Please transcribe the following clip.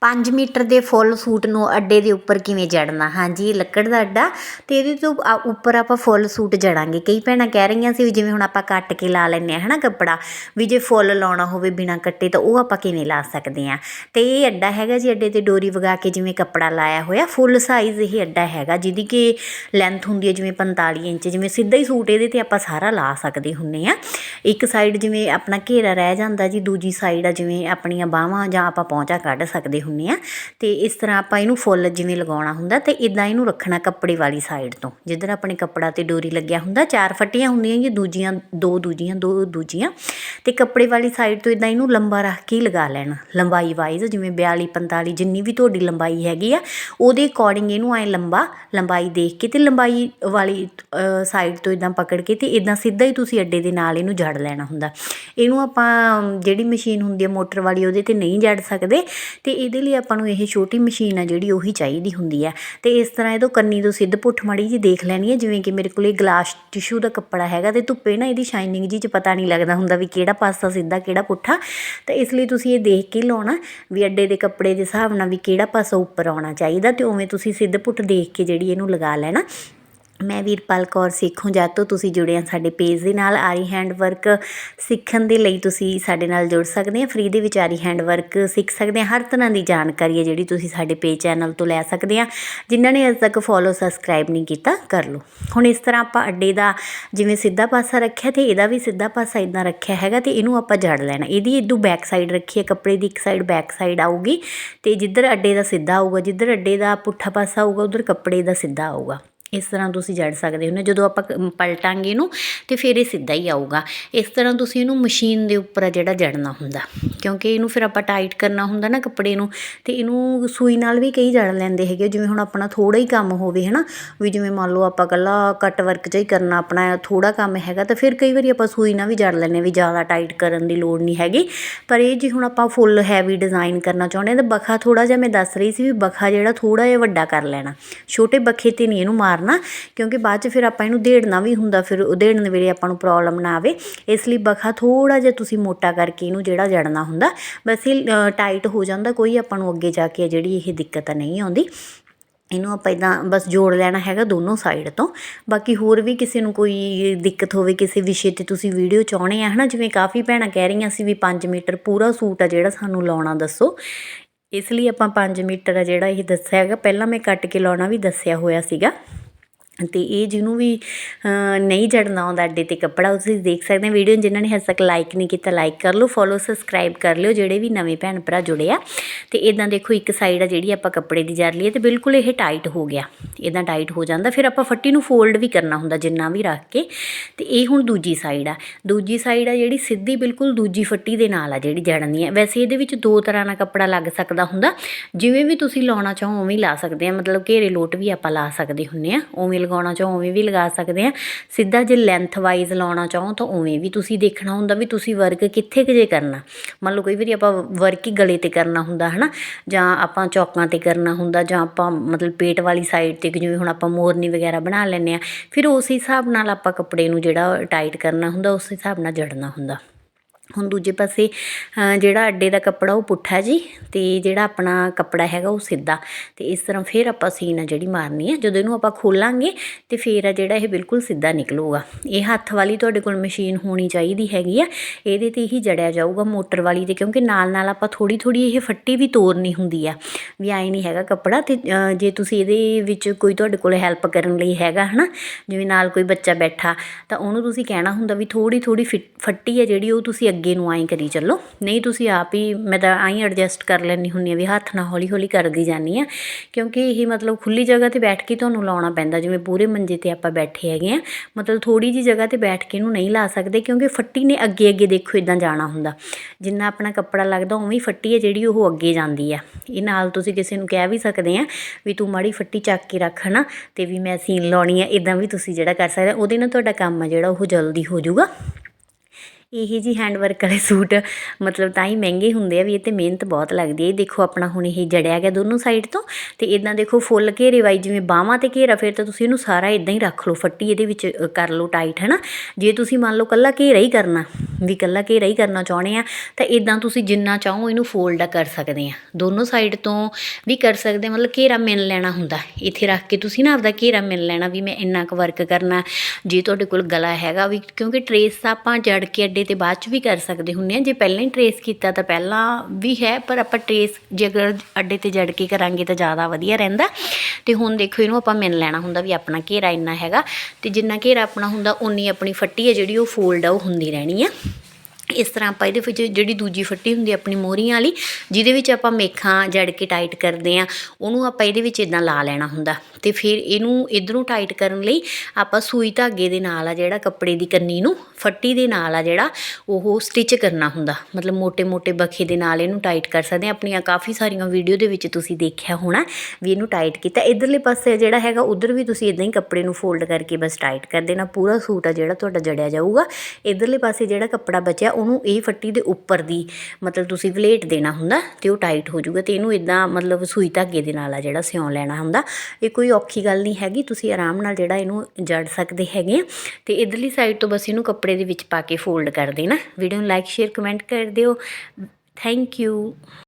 5 metre ਦੇ full suit ਨੂੰ ਅੱਡੇ ਦੇ ਉੱਪਰ ਕਿਵੇਂ ਜੜਨਾ? ਹਾਂਜੀ, ਇਹ ਲੱਕੜ ਦਾ ਅੱਡਾ। ਤੇ ਇਹਦੇ ਤੋਂ ਆ- ਉੱਪਰ ਆਪਾਂ ਫੁੱਲ ਸੂਟ ਜੜਾਂਗੇ। ਕਈ ਭੈਣਾਂ ਕਹਿ ਰਹੀਆਂ ਸੀ ਵੀ ਜਿਵੇਂ ਹੁਣ ਆਪਾਂ ਕੱਟ ਕੇ ਲਾ ਲੈਂਦੇ ਆ ਹਨਾ ਕੱਪੜਾ, ਵੀ ਜੇ ਫੁੱਲ ਲਾਉਣਾ ਹੋਵੇ ਬਿਨਾ ਕੱਟੇ ਤਾਂ ਉਹ ਆਪਾਂ ਕਿਵੇਂ ਲਾ ਸਕਦੇ ਆ ਤੇ ਇਹ ਅੱਡਾ ਹੈਗਾ ਜੀ ਅੱਡੇ ਤੇ ਡੋਰੀ ਵਗਾ ਕੇ ਜਿਵੇਂ ਕੱਪੜਾ ਲਾਇਆ ਹੋਇਆ। ਫੁੱਲ ਸਾਈਜ਼ ਇਹ ਅੱਡਾ ਹੈਗਾ, ਜਿਹਦੀ ਕਿ ਲੈਂਥ ਹੁੰਦੀ ਹੈ ਜਿਵੇਂ 45 ਇੰਚ, ਜਿਵੇਂ ਸਿੱਧਾ ਹੀ ਸੂਟ ਇਹਦੇ ਤੇ ਆਪਾਂ ਸਾਰਾ ਲਾ ਸਕਦੇ ਹੁੰਨੇ ਆ ਇੱਕ ਸਾਈਡ ਜਿਵੇਂ ਆਪਣਾ ਘੇਰਾ ਰਹਿ ਜਾਂਦਾ ਜੀ, ਦੂਜੀ ਸਾਈਡ ਆ ਜਿਵੇਂ ਆਪਣੀਆਂ ਬਾਹਾਂ ਜਾਂ ਆਪਾਂ ਪੌਂਚਾ ਕੱਢ ਸਕਦੇ ਹੁੰਨੇ ਆ। ਤੇ ਇਸ ਤਰ੍ਹਾਂ ਆਪਾਂ ਇਹਨੂੰ ਫੁੱਲ ਜਿਵੇਂ ਲਗਾਉਣਾ ਹੁੰਦਾ ਤੇ ਇਦਾਂ ਇਹਨੂੰ ਰੱਖਣਾ ਕੱਪੜੇ ਵਾਲੀ ਸਾਈਡ ਤੋਂ। ਜਿੱਧਰ ਆਪਣੇ ਕੱਪੜਾ ਤੇ ਡੋਰੀ ਲੱਗਿਆ ਹੁੰਦਾ, ਚਾਰ ਫੱਟੀਆਂ ਹੁੰਦੀਆਂ ਜੀ, ਦੂਜੀਆਂ, ਦੋ ਦੂਜੀਆਂ ਦੋ ਦੂਜੀਆਂ। ਤੇ ਕੱਪੜੇ ਵਾਲੀ ਸਾਈਡ ਤੋਂ ਇਦਾਂ ਇਹਨੂੰ ਲੰਬਾ ਰੱਖ ਕੇ ਹੀ ਲਗਾ ਲੈਣਾ। ਲੰਬਾਈ ਵਾਈਜ਼ ਜਿਵੇਂ 42 45 ਜਿੰਨੀ ਵੀ ਤੁਹਾਡੀ ਲੰਬਾਈ ਹੈਗੀ ਆ, ਉਹਦੇ ਅਕੋਰਡਿੰਗ ਇਹਨੂੰ ਐ ਲੰਬਾ ਲੰਬਾਈ ਦੇਖ ਕੇ ਤੇ ਲੰਬਾਈ ਵਾਲੀ ਸਾਈਡ ਤੋਂ ਇਦਾਂ ਪਕੜ ਕੇ ਤੇ ਇਦਾਂ ਸਿੱਧਾ ਹੀ ਤੁਸੀਂ ਅੱਡੇ ਦੇ ਨਾਲ ਇਹਨੂੰ ਜੜ ਲੈਣਾ ਹੁੰਦਾ। ਇਹਨੂੰ ਆਪਾਂ ਜਿਹੜੀ ਮਸ਼ੀਨ ਹੁੰਦੀ ਹੈ ਮੋਟਰ ਵਾਲੀ, ਉਹਦੇ ਤੇ ਨਹੀਂ ਜੜ ਸਕਦੇ। ਤੇ ਇਹਦੇ ਲਈ ਆਪਾਂ ਨੂੰ ਇਹ ਛੋਟੀ ਮਸ਼ੀਨ ਆ ਜਿਹੜੀ ਉਹੀ ਚਾਹੀਦੀ ਹੁੰਦੀ ਹੈ ਤੇ ਇਸ ਤਰ੍ਹਾਂ ਇਹਦੋਂ ਕੰਨੀ ਤੋਂ ਸਿੱਧ ਪੁੱਠ ਮਾੜੀ ਜੀ ਦੇਖ ਲੈਣੀ ਹੈ ਜਿਵੇਂ ਕਿ ਮੇਰੇ ਕੋਲ ਇਹ ਗਲਾਸ ਟਿਸ਼ੂ ਦਾ ਕੱਪੜਾ ਹੈਗਾ ਤੇ ਧੁੱਪੇ ਨਾ ਇਹਦੀ ਸ਼ਾਈਨਿੰਗ ਜੀ ਚ ਪਤਾ ਨਹੀਂ ਲੱਗਦਾ ਹੁੰਦਾ ਵੀ ਕਿਹੜਾ ਪਾਸਾ ਸਿੱਧਾ, ਕਿਹੜਾ ਪੁੱਠਾ। ਤਾਂ ਇਸ ਲਈ ਤੁਸੀਂ ਇਹ ਦੇਖ ਕੇ ਲਾਉਣਾ ਵੀ ਅੱਡੇ ਦੇ ਕੱਪੜੇ ਦੇ ਹਿਸਾਬ ਨਾਲ ਵੀ ਕਿਹੜਾ ਪਾਸਾ ਉੱਪਰ ਆਉਣਾ ਚਾਹੀਦਾ ਤੇ ਉਵੇਂ ਤੁਸੀਂ ਸਿੱਧ ਪੁੱਠ ਦੇਖ ਕੇ ਜਿਹੜੀ ਇਹਨੂੰ ਲਗਾ ਲੈਣਾ। ਮੈਂ ਵੀਰਪਾਲ ਕੌਰ ਸਿੱਖੋਂ ਜਦ ਤੋਂ ਤੁਸੀਂ ਜੁੜੇ ਆ ਸਾਡੇ ਪੇਜ ਦੇ ਨਾਲ। ਆਰੀ ਹੈਂਡ ਵਰਕ ਸਿੱਖਣ ਦੇ ਲਈ ਤੁਸੀਂ ਸਾਡੇ ਨਾਲ ਜੁੜ ਸਕਦੇ ਆ। ਫ੍ਰੀ ਦੇ ਵਿੱਚ ਆਰੀ ਹੈਂਡ ਵਰਕ ਸਿੱਖ ਸਕਦੇ ਆ। ਹਰ ਤਰ੍ਹਾਂ ਦੀ ਜਾਣਕਾਰੀ ਹੈ ਜਿਹੜੀ ਤੁਸੀਂ ਸਾਡੇ ਪੇਜ ਚੈਨਲ ਤੋਂ ਲੈ ਸਕਦੇ ਆ। ਜਿਨ੍ਹਾਂ ਨੇ ਅਜੇ ਤੱਕ ਫੋਲੋ ਸਬਸਕ੍ਰਾਈਬ ਨਹੀਂ ਕੀਤਾ, ਕਰ ਲਓ। ਹੁਣ ਇਸ ਤਰ੍ਹਾਂ ਆਪਾਂ ਅੱਡੇ ਦਾ ਜਿਵੇਂ ਸਿੱਧਾ ਪਾਸਾ ਰੱਖਿਆ ਤੇ ਇਹਦਾ ਵੀ ਸਿੱਧਾ ਪਾਸਾ ਇਦਾਂ ਰੱਖਿਆ ਹੈਗਾ ਤੇ ਇਹਨੂੰ ਆਪਾਂ ਜੜ ਲੈਣਾ। ਇਹਦੀ ਇਦੋਂ ਬੈਕ ਸਾਈਡ ਰੱਖੀ ਹੈ ਕੱਪੜੇ ਦੀ ਇੱਕ ਸਾਈਡ ਬੈਕ ਸਾਈਡ ਆਊਗੀ ਤੇ ਜਿੱਧਰ ਅੱਡੇ ਦਾ ਸਿੱਧਾ ਆਊਗਾ, ਜਿੱਧਰ ਅੱਡੇ ਦਾ ਪੁੱਠਾ ਪਾਸਾ ਆਊਗਾ, ਉਧਰ ਕੱਪੜੇ ਦਾ ਸਿੱਧਾ ਆਊਗਾ। ਇਸ ਤਰ੍ਹਾਂ ਤੁਸੀਂ ਜੜ ਸਕਦੇ ਹੋ ਨਾ, ਜਦੋਂ ਆਪਾਂ ਪਲਟਾਂਗੇ ਇਹਨੂੰ ਤੇ ਫਿਰ ਇਹ ਸਿੱਧਾ ਹੀ ਆਊਗਾ। ਇਸ ਤਰ੍ਹਾਂ ਤੁਸੀਂ ਇਹਨੂੰ ਮਸ਼ੀਨ ਦੇ ਉੱਪਰ ਆ ਜਿਹੜਾ ਜੜਨਾ ਹੁੰਦਾ। ਕਿਉਂਕਿ ਇਹਨੂੰ ਫਿਰ ਆਪਾਂ ਟਾਈਟ ਕਰਨਾ ਹੁੰਦਾ ਨਾ ਕੱਪੜੇ ਨੂੰ, ਤੇ ਇਹਨੂੰ ਸੂਈ ਨਾਲ ਵੀ ਕਈ ਜੜ ਲੈਂਦੇ ਹੈਗੇ, ਜਿਵੇਂ ਹੁਣ ਆਪਣਾ ਥੋੜਾ ਹੀ ਕੰਮ ਹੋਵੇ, ਹਨਾ? ਵੀ ਜਿਵੇਂ ਮੰਨ ਲਓ ਆਪਾਂ ਕੱਲਾ ਕੱਟ ਵਰਕ 'ਚ ਹੀ ਕਰਨਾ, ਆਪਣਾ ਥੋੜਾ ਕੰਮ ਹੈਗਾ, ਤਾਂ ਫਿਰ ਕਈ ਵਾਰੀ ਆਪਾਂ ਸੂਈ ਨਾਲ ਵੀ ਜੜ ਲੈਂਦੇ ਹਾਂ ਵੀ ਜ਼ਿਆਦਾ ਟਾਈਟ ਕਰਨ ਦੀ ਲੋੜ ਨਹੀਂ ਹੈਗੀ। ਪਰ ਇਹ ਜੇ ਹੁਣ ਆਪਾਂ ਫੁੱਲ ਹੈਵੀ ਡਿਜ਼ਾਈਨ ਕਰਨਾ ਚਾਹੁੰਦੇ ਹਾਂ, ਤਾਂ ਬਖਾ ਥੋੜਾ ਜਿਹਾ ਮੈਂ ਦੱਸ ਰਹੀ ਸੀ ਵੀ ਬਖਾ ਜਿਹੜਾ ਥੋੜਾ ਜਿਹਾ ਵੱਡਾ ਕਰ ਲੈਣਾ। ਛੋਟੇ ਬਖੇ ਤੇ ਨਹੀਂ ਇਹਨੂੰ ਮਾਰਨਾ, ਕਿਉਂਕਿ ਬਾਅਦ ਚ ਫਿਰ ਆਪਾਂ ਇਹਨੂੰ ਦੇੜਨਾ ਵੀ ਹੁੰਦਾ, ਫਿਰ ਉਧੇੜਨ ਵੇਲੇ ਆਪਾਂ ਨੂੰ ਪ੍ਰੋਬਲਮ ਨਾ ਆਵੇ। ਇਸ ਲਈ ਬਖਾ ਥੋੜਾ ਜਿਹਾ ਤੁਸੀਂ ਮੋਟਾ ਕਰਕੇ ਇਹਨੂੰ ਜਿਹੜਾ ਜੜਨਾ ਹੁੰਦਾ ਬਸ ਇਹ ਟਾਈਟ ਹੋ ਜਾਂਦਾ, ਕੋਈ ਆਪਾਂ ਨੂੰ ਅੱਗੇ ਜਾ ਕੇ ਜਿਹੜੀ ਇਹ ਦਿੱਕਤ ਨਹੀਂ ਆਉਂਦੀ। ਇਹਨੂੰ ਆਪਾਂ ਇਦਾਂ ਬਸ ਜੋੜ ਲੈਣਾ ਹੈਗਾ ਦੋਨੋਂ ਸਾਈਡ ਤੋਂ। ਬਾਕੀ ਹੋਰ ਵੀ ਕਿਸੇ ਨੂੰ ਕੋਈ ਦਿੱਕਤ ਹੋਵੇ, ਕਿਸੇ ਵਿਸ਼ੇ ਤੇ ਤੁਸੀਂ ਵੀਡੀਓ ਚਾਹੁੰਦੇ ਆ, ਹਨਾ? ਜਿਵੇਂ ਕਾਫੀ ਭੈਣਾਂ ਕਹਿ ਰਹੀਆਂ ਸੀ ਵੀ 5 ਮੀਟਰ ਪੂਰਾ ਸੂਟ ਆ ਜਿਹੜਾ ਸਾਨੂੰ ਲਾਉਣਾ, ਦੱਸੋ। ਇਸ ਲਈ ਆਪਾਂ 5 ਮੀਟਰ ਆ ਜਿਹੜਾ ਇਹ ਦੱਸਿਆ ਹੈਗਾ। ਪਹਿਲਾਂ ਮੈਂ ਕੱਟ ਕੇ ਲਾਉਣਾ ਵੀ ਦੱਸਿਆ ਹੋਇਆ ਸੀਗਾ। ਅਤੇ ਇਹ ਜਿਹਨੂੰ ਵੀ ਨਹੀਂ ਜੜਨਾ ਆਉਂਦਾ ਅੱਡੇ ਤੇ ਕੱਪੜਾ ਉਹ ਤੁਸੀਂ ਦੇਖ ਸਕਦੇ ਹੋ ਵੀਡੀਓ ਜਿਨ੍ਹਾਂ ਨੇ ਹਜੇ ਤੱਕ ਲਾਈਕ ਨਹੀਂ ਕੀਤਾ ਲਾਈਕ ਕਰ ਲਓ ਫੋਲੋ ਸਬਸਕ੍ਰਾਈਬ ਕਰ ਲਿਓ, ਜਿਹੜੇ ਵੀ ਨਵੇਂ ਭੈਣ ਭਰਾ ਜੁੜੇ ਆ। ਤੇ ਇਦਾਂ ਦੇਖੋ, ਇੱਕ ਸਾਈਡ ਆ ਜਿਹੜੀ ਆਪਾਂ ਕੱਪੜੇ ਦੀ ਜੜ ਲਈਏ ਤੇ ਬਿਲਕੁਲ ਇਹ ਟਾਈਟ ਹੋ ਗਿਆ। ਇਦਾਂ ਟਾਈਟ ਹੋ ਜਾਂਦਾ। ਫਿਰ ਆਪਾਂ ਫੱਟੀ ਨੂੰ ਫੋਲਡ ਵੀ ਕਰਨਾ ਹੁੰਦਾ, ਜਿੰਨਾ ਵੀ ਰੱਖ ਕੇ। ਤੇ ਇਹ ਹੁਣ ਦੂਜੀ ਸਾਈਡ ਆ। ਦੂਜੀ ਸਾਈਡ ਆ ਜਿਹੜੀ ਸਿੱਧੀ, ਬਿਲਕੁਲ ਦੂਜੀ ਫੱਟੀ ਦੇ ਨਾਲ ਆ ਜਿਹੜੀ ਜੜਨੀ ਹੈ ਵੈਸੇ ਇਹਦੇ ਵਿੱਚ ਦੋ ਤਰ੍ਹਾਂ ਦਾ ਕੱਪੜਾ ਲੱਗ ਸਕਦਾ ਹੁੰਦਾ। ਜਿਵੇਂ ਵੀ ਤੁਸੀਂ ਲਾਉਣਾ ਚਾਹੋ, ਉਵੇਂ ਹੀ ਲਾ ਸਕਦੇ ਆ। ਮਤਲਬ ਘੇਰੇ ਲੋਟ ਵੀ ਆਪਾਂ ਲਾ ਸਕਦੇ ਹੁੰਨੇ ਆ। ਉਵੇਂ ਲਗਾਉਣਾ ਚਾਹੋ, ਉਵੇਂ ਵੀ ਲਗਾ ਸਕਦੇ ਆ। ਸਿੱਧਾ ਜੇ ਲੈਂਥ ਵਾਈਜ਼ ਲਾਉਣਾ ਚਾਹੋ, ਤਾਂ ਉਵੇਂ ਵੀ ਤੁਸੀਂ ਦੇਖਣਾ ਹੁੰਦਾ ਵੀ ਤੁਸੀਂ ਵਰਕ ਕਿੱਥੇ ਕੁ ਜੇ ਕਰਨਾ। ਮੰਨ ਲਓ ਕਈ ਵਾਰੀ ਆਪਾਂ ਵਰਕ ਹੀ ਗਲੇ ਤੇ ਕਰਨਾ ਹੁੰਦਾ, ਹਨਾ? ਜਾਂ ਆਪਾਂ ਚੌਕਾਂ ਤੇ ਕਰਨਾ ਹੁੰਦਾ, ਜਾਂ ਆਪਾਂ ਮਤਲਬ ਪੇਟ ਵਾਲੀ ਸਾਈਡ ਤੇ, ਜਿਵੇਂ ਹੁਣ ਆਪਾਂ ਮੋਰਨੀ ਵਗੈਰਾ ਬਣਾ ਲੈਂਦੇ ਆ, ਫਿਰ ਉਸ ਹਿਸਾਬ ਨਾਲ ਆਪਾਂ ਕੱਪੜੇ ਨੂੰ ਜਿਹੜਾ ਟਾਈਟ ਕਰਨਾ ਹੁੰਦਾ, ਉਸ ਹਿਸਾਬ ਨਾਲ ਜੜਨਾ ਹੁੰਦਾ। ਹੁਣ ਦੂਜੇ ਪਾਸੇ ਜਿਹੜਾ ਅੱਡੇ ਦਾ ਕੱਪੜਾ ਉਹ ਪੁੱਠਾ ਜੀ ਤੇ ਜਿਹੜਾ ਆਪਣਾ ਕੱਪੜਾ ਹੈਗਾ ਉਹ ਸਿੱਧਾ। ਤੇ ਇਸ ਤਰ੍ਹਾਂ ਫਿਰ ਆਪਾਂ ਸੀਨ ਆ ਜਿਹੜੀ ਮਾਰਨੀ ਹੈ ਜਦੋਂ ਇਹਨੂੰ ਆਪਾਂ ਖੋਲਾਂਗੇ ਤੇ ਫਿਰ ਆ ਜਿਹੜਾ ਇਹ ਬਿਲਕੁਲ ਸਿੱਧਾ ਨਿਕਲੂਗਾ। ਇਹ ਹੱਥ ਵਾਲੀ ਤੁਹਾਡੇ ਕੋਲ ਮਸ਼ੀਨ ਹੋਣੀ ਚਾਹੀਦੀ ਹੈਗੀ ਆ। ਇਹਦੇ ਤੇ ਹੀ ਜੜਿਆ ਜਾਊਗਾ ਮੋਟਰ ਵਾਲੀ ਤੇ, ਕਿਉਂਕਿ ਨਾਲ ਨਾਲ ਆਪਾਂ ਥੋੜੀ ਥੋੜੀ ਇਹ ਫੱਟੀ ਵੀ ਤੋੜਨੀ ਹੁੰਦੀ ਆ। ਵੀ ਐਂ ਨਹੀਂ ਹੈਗਾ ਕੱਪੜਾ ਤੇ ਜੇ ਤੁਸੀਂ ਇਹਦੇ ਵਿੱਚ ਕੋਈ ਤੁਹਾਡੇ ਕੋਲ ਹੈਲਪ ਕਰਨ ਲਈ ਹੈਗਾ, ਹਨਾ? ਜਿਵੇਂ ਨਾਲ ਕੋਈ ਬੱਚਾ ਬੈਠਾ, ਤਾਂ ਉਹਨੂੰ ਤੁਸੀਂ ਕਹਿਣਾ ਹੁੰਦਾ ਵੀ ਥੋੜੀ ਥੋੜੀ ਫੱਟੀ ਆ ਜਿਹੜੀ ਉਹ ਤੁਸੀਂ ਅੱਗੇ ਨੂੰ ਐਂ ਕਰੀ ਚੱਲੋ। ਨਹੀਂ, ਤੁਸੀਂ ਆਪ ਹੀ ਮੈਂ ਤਾਂ ਐਂ ਐਡਜਸਟ ਕਰ ਲੈਣੀ ਹੁੰਦੀ ਆ ਵੀ ਹੱਥ ਨਾਲ ਹੌਲੀ ਹੌਲੀ ਕਰਦੀ ਜਾਂਦੀ ਆ ਕਿਉਂਕਿ ਇਹ ਮਤਲਬ ਖੁੱਲੀ ਜਗ੍ਹਾ ਤੇ ਬੈਠ ਕੇ ਤੁਹਾਨੂੰ ਲਾਉਣਾ ਪੈਂਦਾ। ਜਿਵੇਂ ਪੂਰੇ ਮੰਜੇ ਤੇ ਆਪਾਂ ਬੈਠੇ ਹੈਗੇ ਆ ਮਤਲਬ ਥੋੜੀ ਜੀ ਜਗ੍ਹਾ ਤੇ ਬੈਠ ਕੇ ਇਹਨੂੰ ਨਹੀਂ ਲਾ ਸਕਦੇ, ਕਿਉਂਕਿ ਫੱਟੀ ਨੇ ਅੱਗੇ ਅੱਗੇ ਦੇਖੋ ਇਦਾਂ ਜਾਣਾ ਹੁੰਦਾ। ਜਿੰਨਾ ਆਪਣਾ ਕੱਪੜਾ ਲੱਗਦਾ, ਉਵੇਂ ਹੀ ਫੱਟੀ ਹੈ ਜਿਹੜੀ ਉਹ ਅੱਗੇ ਜਾਂਦੀ ਆ। ਇਹ ਨਾਲ ਤੁਸੀਂ ਕਿਸੇ ਨੂੰ ਕਹਿ ਵੀ ਸਕਦੇ ਆ ਵੀ ਤੂੰ ਮਾੜੀ ਫੱਟੀ ਚੱਕ ਕੇ ਰੱਖ ਨਾ ਤੇ ਵੀ ਮੈਂ ਸੀਨ ਲਾਉਣੀ ਆ ਇਦਾਂ ਵੀ ਤੁਸੀਂ ਜਿਹੜਾ ਕਰ ਸਕਦੇ ਉਹਦੇ ਨਾਲ ਤੁਹਾਡਾ ਕੰਮ ਆ ਜਿਹੜਾ, ਉਹ ਜਲਦੀ ਹੋ ਜਾਊਗਾ। ਇਹ ਜੀ ਹੈਂਡ ਵਰਕ ਵਾਲੇ ਸੂਟ, ਮਤਲਬ ਤਾਂ ਹੀ ਮਹਿੰਗੇ ਹੁੰਦੇ ਆ ਵੀ ਇਹ ਤੇ ਮਿਹਨਤ ਬਹੁਤ ਲੱਗਦੀ ਹੈ ਇਹ ਦੇਖੋ ਆਪਣਾ ਹੁਣ ਇਹ ਜੜਿਆ ਗਿਆ ਦੋਨੋਂ ਸਾਈਡ ਤੋਂ ਤੇ ਇਦਾਂ ਦੇਖੋ ਫੁੱਲ ਘੇਰੇ ਵਾਈ ਜਿਵੇਂ ਬਾਹਾਂ ਤੇ ਘੇਰਾ, ਫਿਰ ਤਾਂ ਤੁਸੀਂ ਇਹਨੂੰ ਸਾਰਾ ਇਦਾਂ ਹੀ ਰੱਖ ਲਓ, ਫੱਟੀ ਇਹਦੇ ਵਿੱਚ ਕਰ ਲਓ ਟਾਈਟ ਹੈ ਨਾ ਜੇ ਤੁਸੀਂ ਮੰਨ ਲਓ ਕੱਲਾ ਘੇਰਾ ਹੀ ਕਰਨਾ। ਵੀ ਇਕੱਲਾ ਘੇਰਾ ਹੀ ਕਰਨਾ ਚਾਹੁੰਦੇ ਆ, ਤਾਂ ਇਦਾਂ ਤੁਸੀਂ ਜਿੰਨਾ ਚਾਹੋ ਇਹਨੂੰ ਫੋਲਡ ਕਰ ਸਕਦੇ ਆ। ਦੋਨੋਂ ਸਾਈਡ ਤੋਂ ਵੀ ਕਰ ਸਕਦੇ, ਮਤਲਬ ਘੇਰਾ ਮਿਲ ਲੈਣਾ ਹੁੰਦਾ। ਇੱਥੇ ਰੱਖ ਕੇ ਤੁਸੀਂ ਨਾ ਆਪਦਾ ਘੇਰਾ ਮਿਲ ਲੈਣਾ ਵੀ ਮੈਂ ਇੰਨਾ ਕੁ ਵਰਕ ਕਰਨਾ, ਜੇ ਤੁਹਾਡੇ ਕੋਲ ਗਲਾ ਹੈਗਾ ਵੀ, ਕਿਉਂਕਿ ਟਰੇਸ ਆਪਾਂ ਜੜ ਕੇ ਅੱਡੇ ਤੇ ਬਾਅਦ ਚ ਵੀ ਕਰ ਸਕਦੇ ਹੁੰਨੇ ਆ। ਜੇ ਪਹਿਲਾਂ ਹੀ ਟਰੇਸ ਕੀਤਾ ਤਾਂ ਪਹਿਲਾਂ ਵੀ ਹੈ, ਪਰ ਆਪਾਂ ਟਰੇਸ ਜੇ ਅਗਰ ਅੱਡੇ ਤੇ ਜੜ ਕੇ ਕਰਾਂਗੇ ਤਾਂ ਜ਼ਿਆਦਾ ਵਧੀਆ ਰਹਿੰਦਾ। ਤੇ ਹੁਣ ਦੇਖੋ ਇਹਨੂੰ ਆਪਾਂ ਮਿਲ ਲੈਣਾ ਹੁੰਦਾ ਵੀ ਆਪਣਾ ਘੇਰਾ ਇੰਨਾ ਹੈਗਾ ਤੇ ਜਿੰਨਾ ਘੇਰਾ ਆਪਣਾ ਹੁੰਦਾ ਉਨੀ ਆਪਣੀ ਫੱਟੀ ਹੈ ਜਿਹੜੀ ਉਹ ਫੋਲਡ ਆ, ਉਹ ਹੁੰਦੀ ਰਹਿਣੀ ਆ। ਇਸ ਤਰ੍ਹਾਂ ਆਪਾਂ ਇਹਦੇ ਵਿੱਚ ਜਿਹੜੀ ਦੂਜੀ ਫੱਟੀ ਹੁੰਦੀ ਆਪਣੀ ਮੋਰੀਆਂ ਵਾਲੀ, ਜਿਹਦੇ ਵਿੱਚ ਆਪਾਂ ਮੇਖਾਂ ਜੜ ਕੇ ਟਾਈਟ ਕਰਦੇ ਆ, ਉਹਨੂੰ ਆਪਾਂ ਇਹਦੇ ਵਿੱਚ ਇਦਾਂ ਲਾ ਲੈਣਾ ਹੁੰਦਾ। ਤੇ ਫਿਰ ਇਹਨੂੰ ਇਧਰੋਂ ਟਾਈਟ ਕਰਨ ਲਈ ਆਪਾਂ ਸੂਈ ਧਾਗੇ ਦੇ ਨਾਲ ਆ ਜਿਹੜਾ ਕੱਪੜੇ ਦੀ ਕੰਨੀ ਨੂੰ, ਫੱਟੀ ਦੇ ਨਾਲ ਆ ਜਿਹੜਾ ਉਹ ਸਟਿਚ ਕਰਨਾ ਹੁੰਦਾ। ਮਤਲਬ ਮੋਟੇ ਮੋਟੇ ਬਖੇ ਦੇ ਨਾਲ ਇਹਨੂੰ ਟਾਈਟ ਕਰ ਸਕਦੇ ਆ। ਆਪਣੀਆਂ ਕਾਫੀ ਸਾਰੀਆਂ ਵੀਡੀਓ ਦੇ ਵਿੱਚ ਤੁਸੀਂ ਦੇਖਿਆ ਹੋਣਾ ਵੀ ਇਹਨੂੰ ਟਾਈਟ ਕੀਤਾ। ਇਧਰਲੇ ਪਾਸੇ ਜਿਹੜਾ ਹੈਗਾ, ਉਧਰ ਵੀ ਤੁਸੀਂ ਇਦਾਂ ਹੀ ਕੱਪੜੇ ਨੂੰ ਫੋਲਡ ਕਰਕੇ ਬਸ ਟਾਈਟ ਕਰ ਦੇਣਾ। ਪੂਰਾ ਸੂਟ ਆ ਜਿਹੜਾ ਤੁਹਾਡਾ ਜੜਿਆ ਜਾਊਗਾ। ਇਧਰਲੇ ਪਾਸੇ ਜਿਹੜਾ ਕੱਪੜਾ ਬਚਿਆ ਉਹਨੂੰ ਇਹ ਫੱਟੀ ਦੇ ਉੱਪਰ ਦੀ ਮਤਲਬ ਤੁਸੀਂ ਵਲੇਟ ਦੇਣਾ ਹੁੰਦਾ ਤੇ ਉਹ ਟਾਈਟ ਹੋ ਜਾਊਗਾ ਤੇ ਇਹਨੂੰ ਇਦਾਂ ਮਤਲਬ ਸੂਈ ਧਾਗੇ ਦੇ ਨਾਲ ਆ ਜਿਹੜਾ ਸਿਉਂ ਲੈਣਾ ਹੁੰਦਾ। ਇਹ ਕੋਈ ਔਖੀ ਗੱਲ ਨਹੀਂ ਹੈਗੀ, ਤੁਸੀਂ ਆਰਾਮ ਨਾਲ ਜਿਹੜਾ ਇਹਨੂੰ ਜੜ ਸਕਦੇ ਹੈਗੇ ਆ ਤੇ ਇਧਰਲੀ ਸਾਈਡ ਤੋਂ ਬਸ ਇਹਨੂੰ ਕੱਪੜੇ ਦੇ ਵਿੱਚ ਪਾ ਕੇ ਫੋਲਡ ਕਰ ਦੇਣਾ। ਵੀਡੀਓ ਨੂੰ ਲਾਈਕ ਸ਼ੇਅਰ ਕਮੈਂਟ ਕਰ ਦਿਓ। Thank you